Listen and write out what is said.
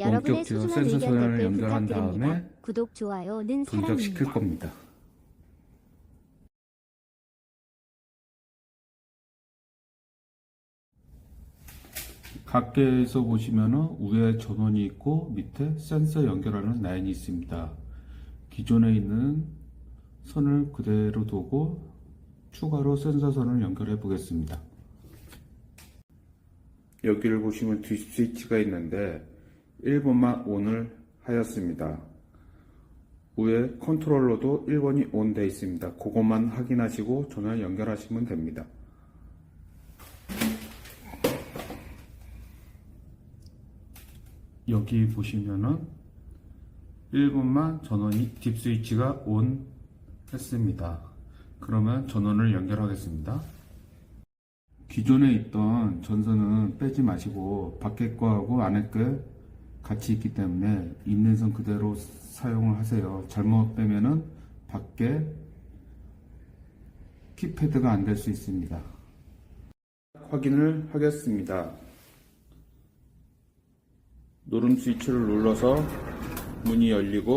여러분의 소중한 센서 의견 댓글 연결한 부탁드립니다. 다음에 구독, 좋아요는 동작시킬 사랑입니다. 겁니다. 각계에서 보시면은 위에 전원이 있고 밑에 센서 연결하는 라인이 있습니다. 기존에 있는 선을 그대로 두고 추가로 센서 선을 연결해 보겠습니다. 여기를 보시면 뒷 스위치가 있는데 1번만 ON을 하였습니다. 위에 컨트롤러도 1번이 ON 되어 있습니다. 그것만 확인하시고 전원 연결하시면 됩니다. 여기 보시면은 1번만 전원이 딥 스위치가 ON 했습니다. 그러면 전원을 연결하겠습니다. 기존에 있던 전선은 빼지 마시고 밖에 거하고 안에 거 같이 있기 때문에 있는 선 그대로 사용을 하세요. 잘못 빼면은 밖에 키패드가 안 될 수 있습니다. 확인을 하겠습니다. 누름 스위치를 눌러서 문이 열리고